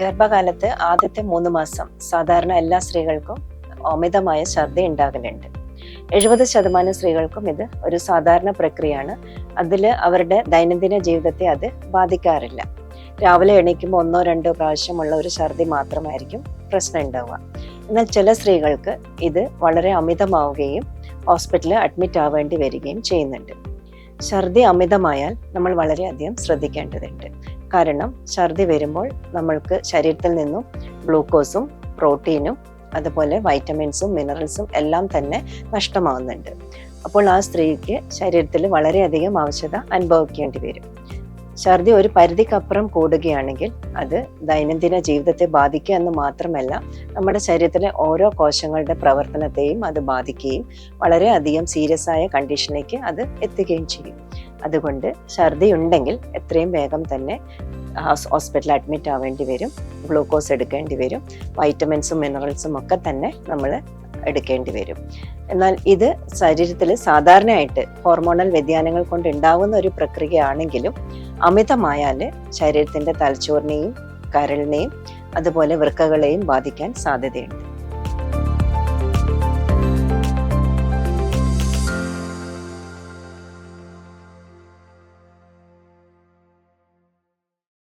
ഗർഭകാലത്ത് ആദ്യത്തെ മൂന്ന് മാസം സാധാരണ എല്ലാ സ്ത്രീകൾക്കും അമിതമായ ഛർദി ഉണ്ടാകലുണ്ട് എഴുപത് ശതമാനം സ്ത്രീകൾക്കും ഇത് ഒരു സാധാരണ പ്രക്രിയയാണ്. അതിൽ അവരുടെ ദൈനംദിന ജീവിതത്തെ അത് ബാധിക്കാറില്ല. രാവിലെ എണീക്കുമ്പോൾ ഒന്നോ രണ്ടോ പ്രാവശ്യമുള്ള ഒരു ഛർദി മാത്രമായിരിക്കും പ്രശ്നം ഉണ്ടാവുക. എന്നാൽ ചില സ്ത്രീകൾക്ക് ഇത് വളരെ അമിതമാവുകയും ഹോസ്പിറ്റലിൽ അഡ്മിറ്റ് ആവേണ്ടി വരികയും ചെയ്യുന്നുണ്ട്. ഛർദി അമിതമായാൽ നമ്മൾ വളരെയധികം ശ്രദ്ധിക്കേണ്ടതുണ്ട്. കാരണം ഛർദി വരുമ്പോൾ നമ്മൾക്ക് ശരീരത്തിൽ നിന്നും ഗ്ലൂക്കോസും പ്രോട്ടീനും അതുപോലെ വൈറ്റമിൻസും മിനറൽസും എല്ലാം തന്നെ നഷ്ടമാവുന്നുണ്ട്. അപ്പോൾ ആ സ്ത്രീക്ക് ശരീരത്തിൽ വളരെയധികം ആവശ്യത അനുഭവിക്കേണ്ടി വരും. ഛർദി ഒരു പരിധിക്കപ്പുറം കൂടുകയാണെങ്കിൽ അത് ദൈനംദിന ജീവിതത്തെ ബാധിക്കുക എന്ന് മാത്രമല്ല നമ്മുടെ ശരീരത്തിലെ ഓരോ കോശങ്ങളുടെ പ്രവർത്തനത്തെയും അത് ബാധിക്കുകയും വളരെയധികം സീരിയസ് ആയ കണ്ടീഷനിലേക്ക് അത് എത്തുകയും ചെയ്യും. അതുകൊണ്ട് ഛർദി ഉണ്ടെങ്കിൽ എത്രയും വേഗം തന്നെ ഹോസ്പിറ്റലിൽ അഡ്മിറ്റ് ആവേണ്ടി വരും ഗ്ലൂക്കോസ് എടുക്കേണ്ടി വരും. വൈറ്റമിൻസും മിനറൽസും ഒക്കെ തന്നെ നമ്മൾ എടുക്കേണ്ടി വരും. എന്നാൽ ഇത് ശരീരത്തിൽ സാധാരണയായിട്ട് ഹോർമോണൽ വ്യതിയാനങ്ങൾ കൊണ്ട് ഉണ്ടാകുന്ന ഒരു പ്രക്രിയയാണെങ്കിലും അമിതമായാൽ ശരീരത്തിന്റെ തലച്ചോറിനെയും കരളിനെയും അതുപോലെ വൃക്കകളെയും ബാധിക്കാൻ സാധ്യതയുണ്ട്.